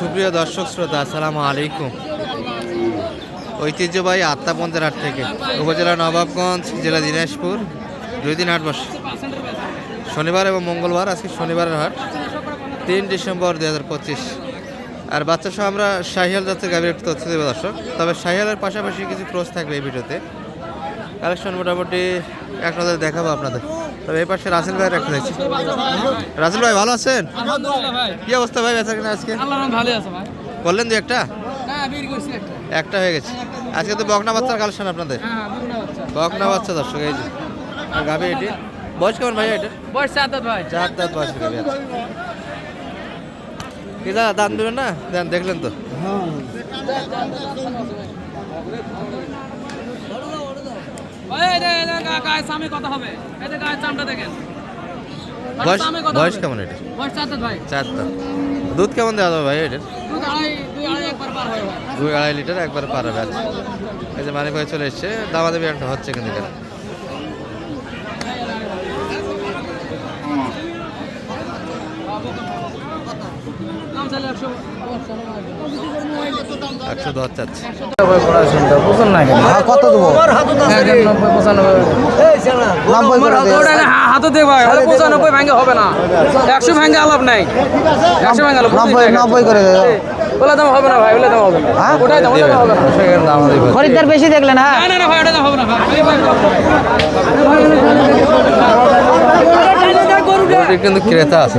সুপ্রিয় দর্শক শ্রোতা, আসসালামু আলাইকুম। ঐতিহ্যবাহী আত্মাপন্থের হাট থেকে উপজেলা নবাবগঞ্জ, জেলা দিনাজপুর, দুই দিন হাট বসে শনিবার এবং মঙ্গলবার, আজকে শনিবারের হাট, তিন ডিসেম্বর দুই হাজার পঁচিশ। আর বাচ্চা সহ আমরা শাহিয়াল জাতের গাভীর একটু তথ্য দেবো দর্শক। তবে শাহিয়ালের পাশাপাশি কিছু ক্রস থাকবে এই ভিডিওতে। কালেকশন মোটামুটি এক নজরে দেখাবো আপনাদের। তবে এই পাশে রাসেল ভাইয়ের একটা দেখছি। রাসেল ভাই ভালো আছেন? কি অবস্থা ভাই বেচা কিনা আজকে? ভাই। বললেন দু একটা? হ্যাঁ একটা। একটা হয়ে গেছে। আজকে তো বকনা বাচ্চার কালেকশন আপনাদের? হ্যাঁ বাচ্চা। বকনা বাচ্চা দর্শক এই যে। আর এটি? বয়স কেমন ভাই এটা বয়স চার দাঁত ভাই। চার দাঁত বয়সের গাভি কি দাদা দান দেবেন না? দেন দেখলেন তো। ভাই এই যে- এই যে গা- গায়ের সামনে কথা হবে। এই যে চামটা দেখেন। বয়স বয়স কেমন এটা? বয়স চার ভাই। চার দুধ কেমন দেওয়া যাবে ভাই এটার? দুই আড়াই হয় লিটার একবার পার হবে আচ্ছা। এই যে মানিক ভাই চলে এসছে দামাদামি একটা হচ্ছে কিন্তু এখানে। দাম চাইলে একশো দশ চাচ্ছে। কত দেবো। হাতে পঁচানব্বই। হবে না। একশো আলাপ নাই। একশো ভাঙ্গে আলাপ নব্বই নব্বই করে ওলা দাম হবে না ভাই ওলা দাম হবে। না হ্যাঁ? ওটাই দাম ওটা হবে না। খরিদ্দার বেশি দেখলেন হ্যাঁ? না না না ভাই ওটা দাম হবে না ভাই। কিন্তু ক্রেতা আছে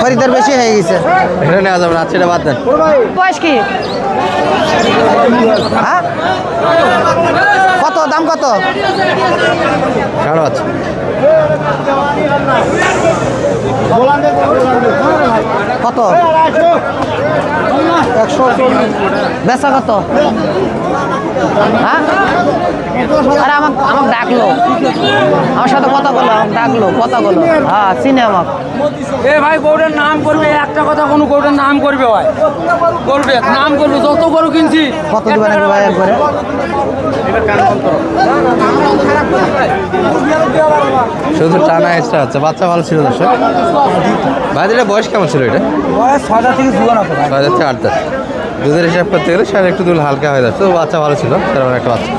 খরিদ্দার বেশি হয়ে গেছে। এটা নেওয়া যাবে না এটা বাদ দেন। বয়স কি? হ্যাঁ? কত দাম কত? কারও আছে কত? বেচা কত? হ্যাঁ? আরে আমাকে আমাকে ডাকলো। আমার সাথে কথা বলল আমাকে ডাকলো কথা বলল হ্যাঁ চিনে আমাকে। এ ভাই গরুটার নাম করবে একটা কথা কোনো গরুটার নাম করবে ভাই? করবে নাম করবে যত গরু কিনছি। কত দিবেন ভাই একবারে? শুধু টানা এক্সট্রা আছে বাচ্চা ভালো ছিল দর্শক। ভাই এটা বয়স কেমন ছিল এটা? বয়স ছয়টা থেকে জুয়ান আছে ছয় হাজার থেকে আট দুধের হিসাব করতে গেলে সার একটু দুধ হালকা হয়ে যাচ্ছে তো বাচ্চা ভালো ছিল সেরকম একটা বাচ্চা।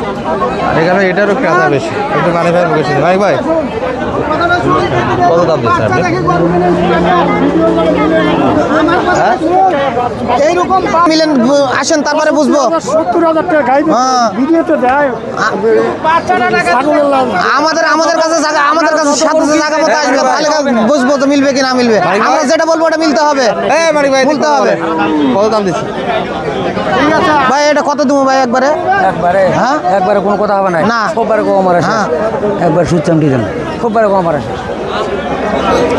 এখানে এটারও ক্রেতা বেশি। একটু মানে ভাই শুনি। ভাই ভাই। কত দাম দিচ্ছেন হ্যাঁ? এইরকম মিলেন আসেন তারপরে বুঝব। সত্তর হাজার টাকা হ্যাঁ। ভিডিওতে দেয়। আমাদের আমাদের কাছে জায়গা আমাদের কাছে সাথে জায়গা মতো আসবে তাহলে বুঝব তো মিলবে কি না মিলবে। আমরা যেটা বলব ওটা মিলতে হবে। এই ভাই বলতে হবে। কত দাম দিচ্ছি? ভাই এটা কত দেবো ভাই একবারে? একবারে? হ্যাঁ? একবারে কোনো কথা হবে না। না। খুববারে কম আসে। হ্যাঁ। একবার দিয়ে দেন। খুববারে কম আসে।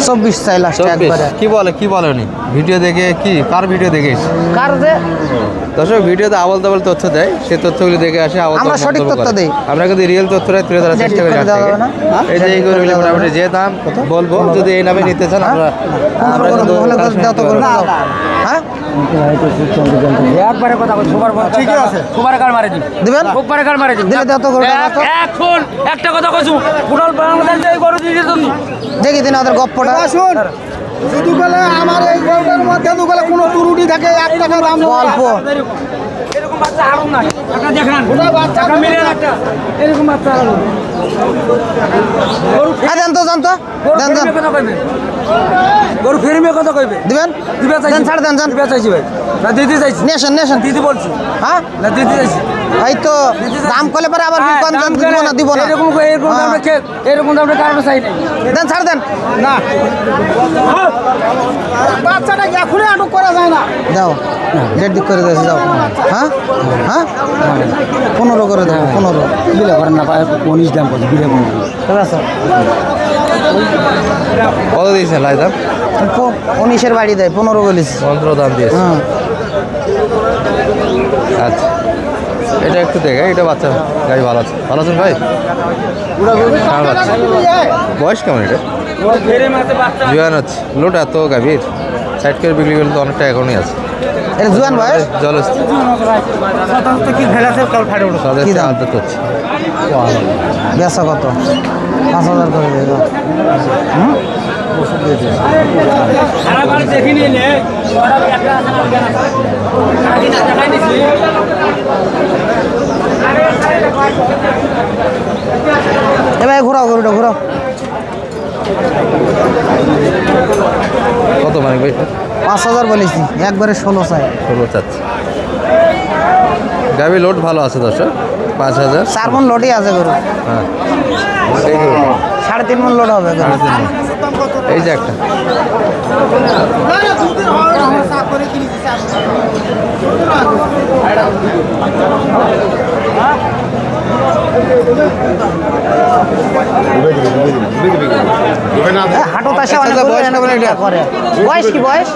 চব্বিশ চাই লাস্ট একবারে। কি বলে কি বলে উনি? ভিডিও দেখে কি? কার ভিডিও দেখে? কার যে? দর্শক ভিডিওতে আবল তাবল তথ্য দেয়। সেই তথ্যগুলি দেখে আসে আবল আমরা সঠিক তথ্য। দেই। আমরা কিন্তু রিয়েল তথ্যটা তুলে ধরার চেষ্টা করি। যাবে না? এই যে এইগুলো মোটামুটি যে দাম বলব যদি এই নামে নিতে চান আমরা আমরা কিন্তু। হ্যাঁ? একবারে কথা বল সুপার ঠিক আছে। সুপারে কার মারে দিন দিবেন? খুববারে কার মারে দিন দিলে তো করে এখন একটা কথা কইছু পুরো বাংলাদেশ এই গরু দিয়ে দিত দেখি দিন ওদের গপ্পটা। শুন শুধু গেলে আমার এই মধ্যে কোনো ত্রুটি থাকে এক টাকা দাম অল্প এরকম বাচ্চা আরও নাই টাকা দেখান টাকা মিলে একটা। এরকম বাচ্চা আরও দেন তো জান তো। দেন দেন। কথা কইবে? গরু ফেরমে কথা কইবে? দিবেন? দিবে চাইছি। দেন ছাড় দেন যান দিবে চাইছি ভাই। না দিতে চাইছি। নেশন নেশন দিতে বলছি। হ্যাঁ? না দিতে চাইছি। এই তো দাম করলে পরে আবার হ্যাঁ, কন দাম দিব না দিব না। এরকম এরকম হ্যাঁ। দামে কে এরকম দামে কারণে চাই নাই। দেন ছাড় দেন। বাচ্চাটা এখনই আটক করা যায় না? দাও দেড় দিক করে দিয়েছে যাও। হ্যাঁ? হ্যাঁ? পনেরো করে দেবো পনেরো। বিলে করেন না উনিশ দাম করছে বিলে ঠিক আছে। কত দিয়েছেন লাই দাম? উনিশের বাড়ি দেয় পনেরো বলিস পনেরো দাম দিয়েছে। হ্যাঁ। আচ্ছা। এটা একটু দেখে এটা বাচ্চা গাড়ি ভালো আছে। ভালো আছেন ভাই? বয়স কেমন এটা? জুয়ান আছে লোট এত গাভীর। সাইড করে বিক্রি করলে তো অনেকটা এখনই আছে। এটা জুয়ান বয়স? সাথে আলাদা করছে বেচা কত? পাঁচ হাজার করে দেবে এবার ঘোরাও গরুটা ঘোরাও। কত মানে ভাই? পাঁচ হাজার বলেছি একবারে ষোলো চাই। ষোলো চাচ্ছে। গাভী লোড ভালো আছে দর্শক? পাঁচ হাজার। চার মন লোডই আছে গরু হ্যাঁ। সাড়ে তিন মন লোড হবে। এই যে একটা হাঁটু তাসা অনেক? করে বয়স কি বয়স?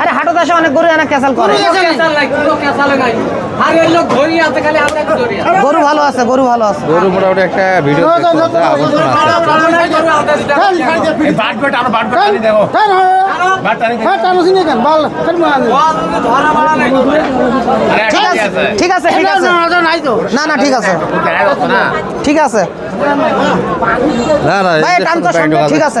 আরে হাঁটু তাসা অনেক গরু এনে ক্যাসাল করে। গরু ভালো আছে গরু ভালো আছে গরু মোটামুটি একটা ভিডিও ঠিক আছে ঠিক আছে ঠিক আছে না না ঠিক আছে ঠিক আছে না না ভাই টান তো সঙ্গে ঠিক আছে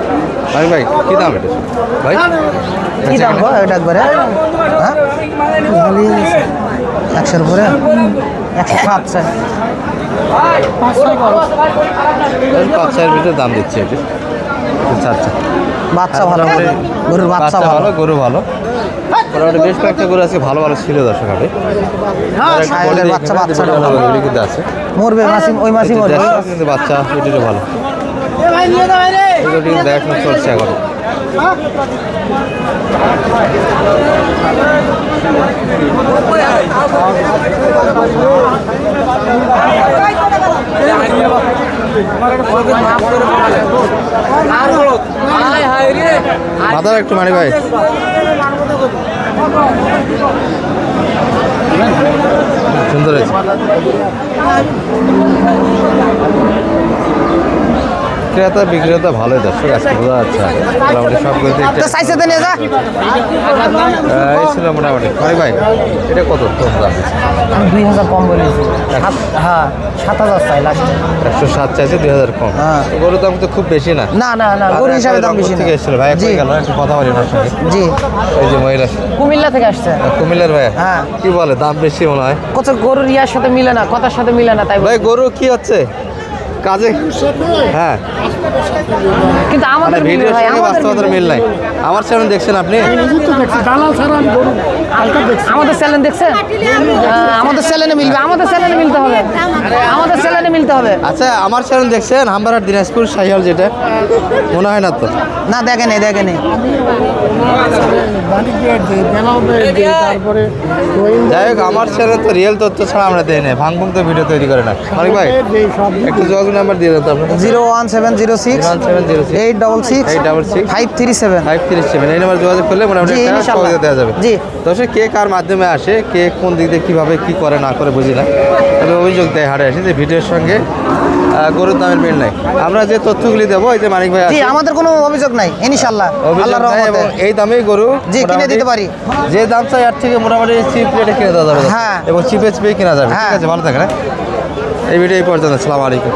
ভাই ভাই কি দাম? এটা ভাই? কি দাম গো এটা একবারে? হ্যাঁ? একশোর উপরে? একশো সাত স্যার। পাঁচ ছয়ের ভিতরে দাম দিচ্ছে এটা আচ্ছা আচ্ছা। বাচ্চা ভালো। গরুর বাচ্চা বাচ্চা ভালো। গরু ভালো। মোটামুটি বেশ কয়েকটা গরু আজকে ভালো ভালো ছিল দর্শক হাটে। বাচ্চা বাচ্চা ওগুলি কিন্তু আছে। মরবে মাসি ওই মাসি মরবে। বাচ্চা ভালো। এগুলো দেখাশোনা চলছে এখন। মাথার একটু মারি ভাই। সুন্দর হয়েছে। ক্রেতা বিক্রেতা ভালোই দর্শক আজকে বোঝা যাচ্ছে মোটামুটি এই ছিল মোটামুটি। মারি ভাই এটা কত? তোর দাম দুই হাজার কম বলেছি হ্যাঁ সাত হাজার চাই লাস্টে একশো সাত চাইছে দুই হাজার কম। হ্যাঁ। গরুর দাম তো খুব বেশি না। না না না গরু হিসাবে দাম বেশি থেকে এসেছিল। ভাই জি। একবার গেল একটু কথা বলি ওনার সঙ্গে। জি। এই যে মহিলা। কুমিল্লা থেকে আসছে। কুমিল্লার ভাই হ্যাঁ। কি বলে দাম বেশি মনে হয়? কত গরুর ইয়ার সাথে মিলে না কথার সাথে মিলে না তাই ভাই গরু কি হচ্ছে? কাজে? হ্যাঁ। কিন্তু মানে আমাদের মিলবে ভিডিওর সঙ্গে বাস্তবতার মিল নাই। আমার চ্যানেল দেখছেন আপনি? আমাদের চ্যানেল দেখছেন আমাদের চ্যানেলে মিলবে আমাদের চ্যানেলে মিলতে হবে। আমাদের চ্যানেলে মিলতে হবে। আচ্ছা আমার চ্যানেল দেখছেন হামবাড়ার দিনাজপুর সাহিয়াল যেটা? মনে হয় না তো। না দেখে নেই দেখে নেই। যাই হোক আমার চ্যানেল তো রিয়েল তথ্য ছাড়া আমরা দেই না ভাঙভুং তো ভিডিও তৈরি করে না। অনেক ভাই একটু যোগাযোগ নাম্বার দিয়ে দেন তো আপনার zero one seven zero six seven zero eight double six eight double six five three seven five তিরিশ সেভেন এই নাম্বার যোগাযোগ করলে মোটামুটি। সহজে দেওয়া যাবে। জি। দর্শক কে কার মাধ্যমে আসে কে কোন দিক দিয়ে কীভাবে কী করে না করে বুঝি না। তবে অভিযোগ দেয় হাটে আসে যে ভিডিওর সঙ্গে গরুর দামের মিল নাই। আমরা যে তথ্যগুলি দেবো এই যে মানিক ভাই জি আমাদের কোনো অভিযোগ নাই ইনশাল্লাহ। অভিযোগ আল্লাহর রহমতে। এই দামেই গরু জি, কিনে দিতে পারি। যে দাম চাই এর থেকে মোটামুটি চিপ রেটে কিনে দেওয়া যাবে। হ্যাঁ। এবং চিপে চিপে কিনা যাবে। ঠিক হ্যাঁ। আছে ভালো থাকে হ্যাঁ? এই ভিডিও এই পর্যন্ত। আসসালামু আলাইকুম।